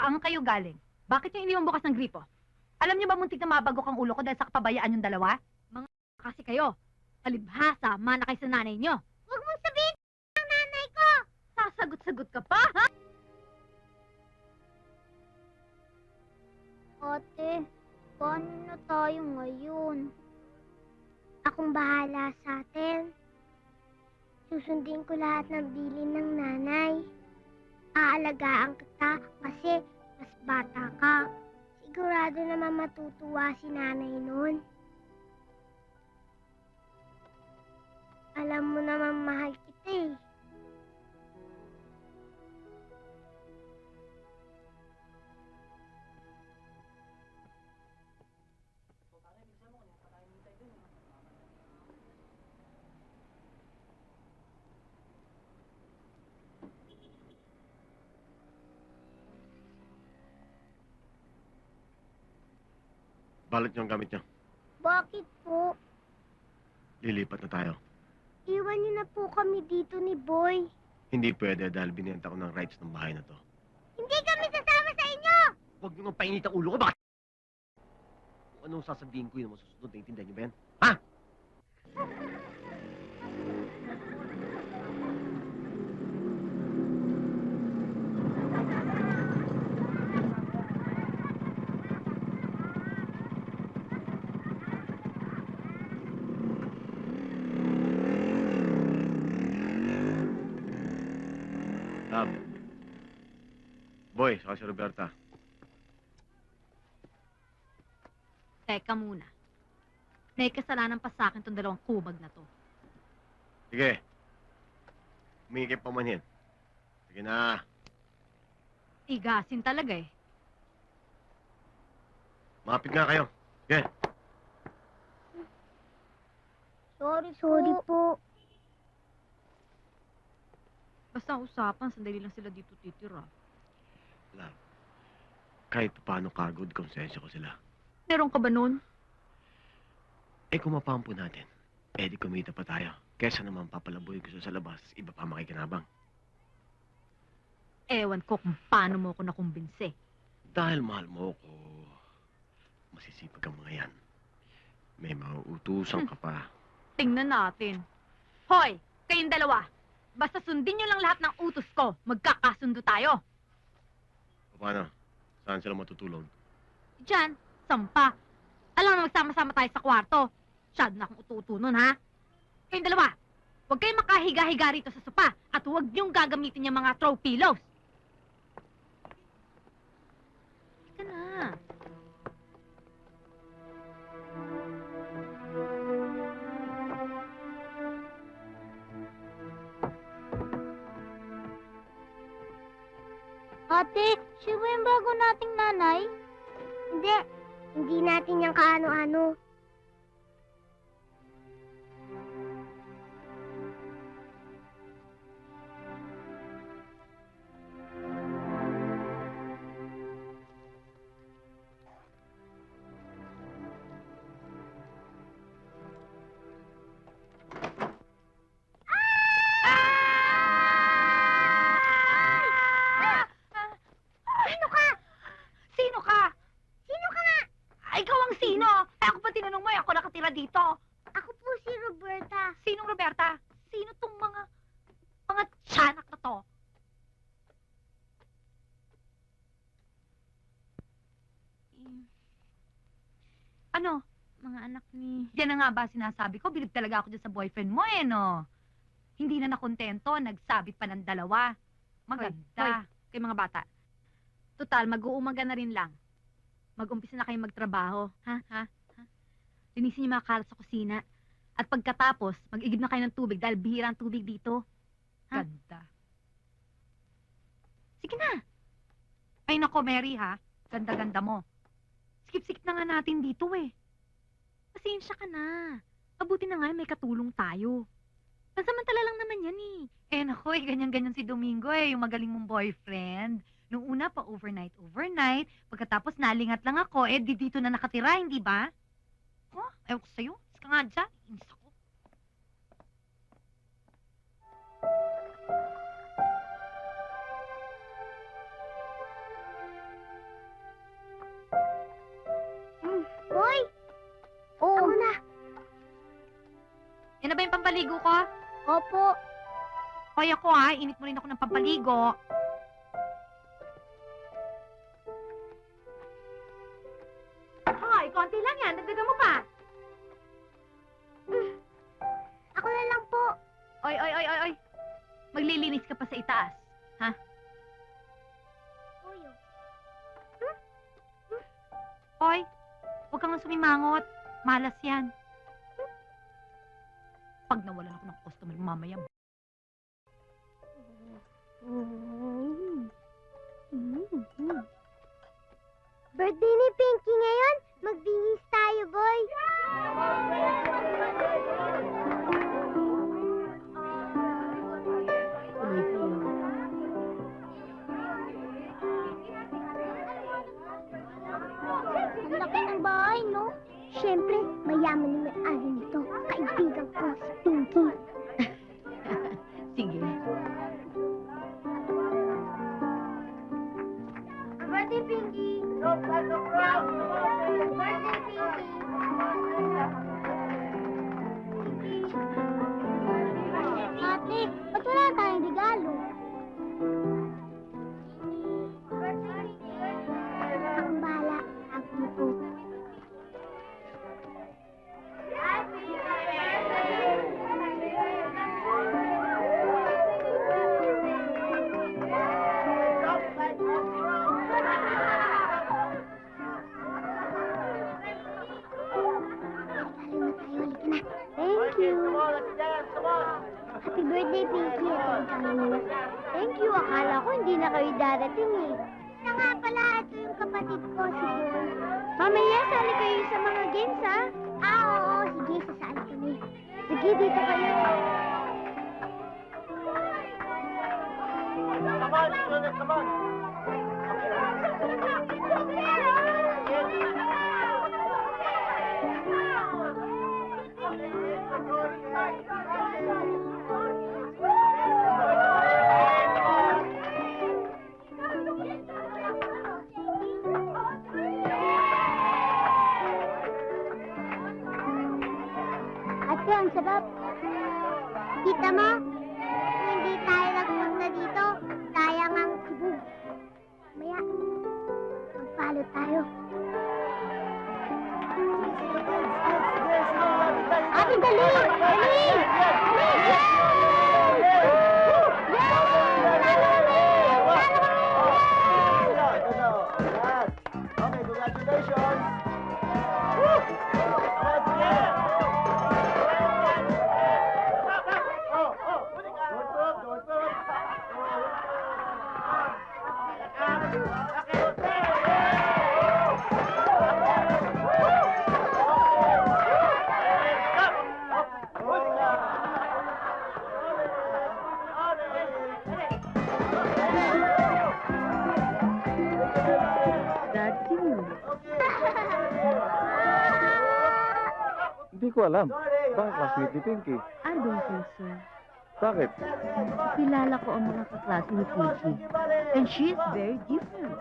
Saan kayo galing? Bakit yung mo bukas ng gripo? Alam niyo ba muntik na mabagok ang ulo ko dahil sa kapabayaan yung dalawa? Kasi kayo, kalibhasa, mana kayo sa nanay nyo. Huwag mong sabihin ng nanay ko! Sasagot-sagot ka pa, ha? Ate, paano tayo ngayon? Akong bahala sa atin. Susundin ko lahat ng bilin ng nanay. Aalagaan kita kasi mas bata ka. Sigurado naman matutuwa si nanay nun. Alam mo naman mahal kita eh. Balot niyo ang gamit niyo. Bakit po? Lilipat na tayo. Iwan niyo na po kami dito ni Boy. Hindi pwede dahil binenta ko ng rights ng bahay na to. Hindi kami sasama sa inyo! Huwag niyo nga painit ang ulo ko, bakit? Kung anong sasabihin ko yun masusunod, naiintindihan niyo ba yan? Ha? Boy, saka si Roberta. Teka muna. May kasalanan pa sa akin tong dalawang kubag na to. Sige. Humingi kayo pamanhin. Sige na. Tigasin talaga eh. Mapit nga kayo. Sige. Sorry, Sorry po. Basta usapan, sandali lang sila dito titira. Lab. Kahit paano kagod, konsensya ko sila. Meron ka ba nun? Eh kung mapampo natin, eh di kumita pa tayo. Kesa naman papalaboy gusto sa labas, iba pa makikinabang. Ewan ko kung paano mo ako nakumbinse. Dahil mahal mo ko, masisipag ang mga yan. May mauutusan ka pa. Tingnan natin. Hoy, kayong dalawa. Basta sundin nyo lang lahat ng utos ko. Magkakasundo tayo. Paano? Saan sila matutulog? Diyan, sampa. Alam na magsama-sama tayo sa kwarto. Masyado na akong ututo nun, ha? Kayong dalawa, huwag kayong makahiga-higa rito sa sopa at huwag niyong gagamitin yung mga throw pillows. Siya ba yung bago nating nanay? Hindi. Hindi natin yung kaano-ano. Dito. Ako po si Roberta. Sinong Roberta? Sino tong mga, mga tiyanak na to? Ano? Mga anak ni... Yan na nga ba sinasabi ko? Bilib talaga ako dyan sa boyfriend mo eh, no? Hindi na nakontento, nagsabit pa ng dalawa. Maganda. Kay mga bata. Total, mag-uumaga na rin lang. Mag-umpisa na kayong magtrabaho. Ha? Ha? Linisin yung mga kalat sa kusina. At pagkatapos, mag-igib na kayo ng tubig dahil bihira ang tubig dito. Ha? Ganda. Sige na. Ay nako, Mary ha. Ganda-ganda mo. Skip-skip na nga natin dito eh. Pasensya ka na. Mabuti na nga may katulong tayo. Pansamantala lang naman yan eh. Eh nako, eh, ganyan-ganyan si Domingo eh, yung magaling mong boyfriend. Nung una pa overnight, overnight. Pagkatapos nalingat lang ako, eh di dito na nakatira, hindi ba? Ha? Ewan ko sa'yo. Is ka nga dyan. Inis ako. Hoy! Oo. Ako na. Yan na ba yung pampaligo ko? Opo. Kaya ko ha, init mo rin ako ng pampaligo. Hoy, konti lang yan. Dagdagan mo Oy, oy, oy, oy, oy. Maglilinis ka pa sa itaas. Kuyo. Hoy, huwag kang sumimangot. Malas yan. Pag nawalan ako ng customer mamaya, Siyempre, mayaman yung may-ari nito. Kaibigan ko, si Happy birthday, Pinky. Thank you. Akala ko hindi na kayo darating eh. Siya nga pala, ito yung kapatid ko, si Boy. Mamaya, sali kayo sa mga games, ha? Ah, oo. Sige, sasali kami. Sige, dito kayo. Ate, ang sarap. Kita mo? Hindi tayo nagpunta dito, sayang ang sibug. Maya, magpalo tayo. Ate, dali! Dali! Dali! Ko alam. Bakit classmate ni Pinky? I don't think so. Bakit? Kilala ko ang mga kaklase ni Pinky. And she's very different.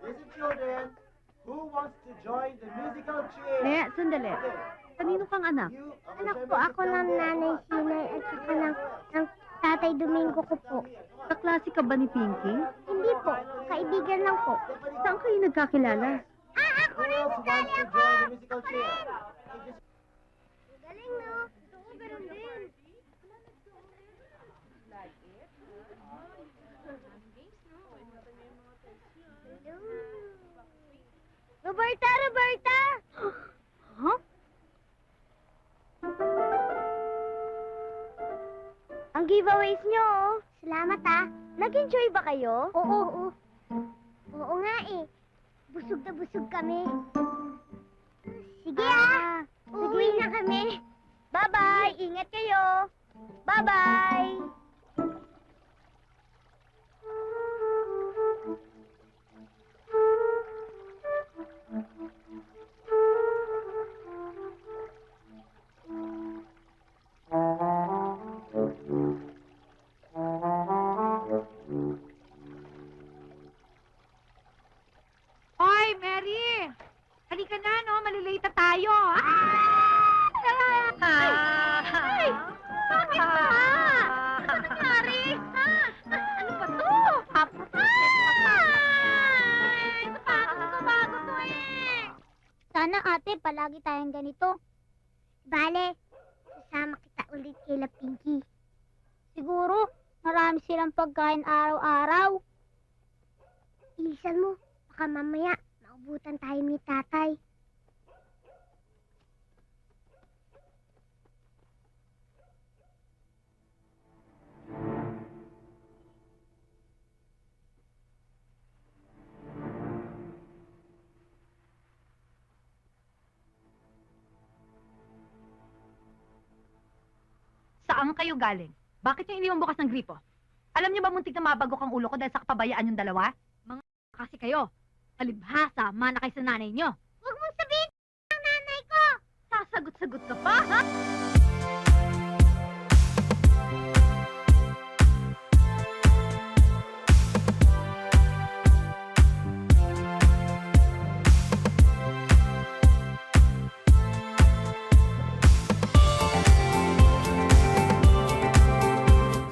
Listen, children. Who wants to join the musical cheer? Eh, sandali. Kanino kang anak? You, Anak po ako ng nanay Sinay at saka ng, ng tatay Domingo ko po. Kaklase ka ba ni Pinky? Hindi po, kaibigan lang po. Saan kayo nagkakilala? Ah, ako rin, sali ako! musical cheer? Galing, no? Gusto ko ganun din. Roberta, Roberta! Huh? Giveaways nyo, oh. Salamat, ah. Nag-enjoy ba kayo? Oo, oo. Oo nga, eh. Busog na busog kami. Sige, ah. Uuwi na kami. Bye-bye. Ingat kayo. Bye-bye. Ate, palagi tayong ganito. Bale, sasama kita ulit kay La Pinky. Siguro, marami silang pagkain araw-araw. Ilisan mo, baka mamaya, maubutan tayo ni tatay. Saan kayo galing? Bakit yung iniwang bukas ng gripo? Alam niyo ba muntik na mabagok ang ulo ko dahil sa kapabayaan yung dalawa? Mga kasi kayo. Alibhasa, mana kayo sa nanay niyo. Huwag mong sabihin ng nanay ko! Sasagot-sagot ka?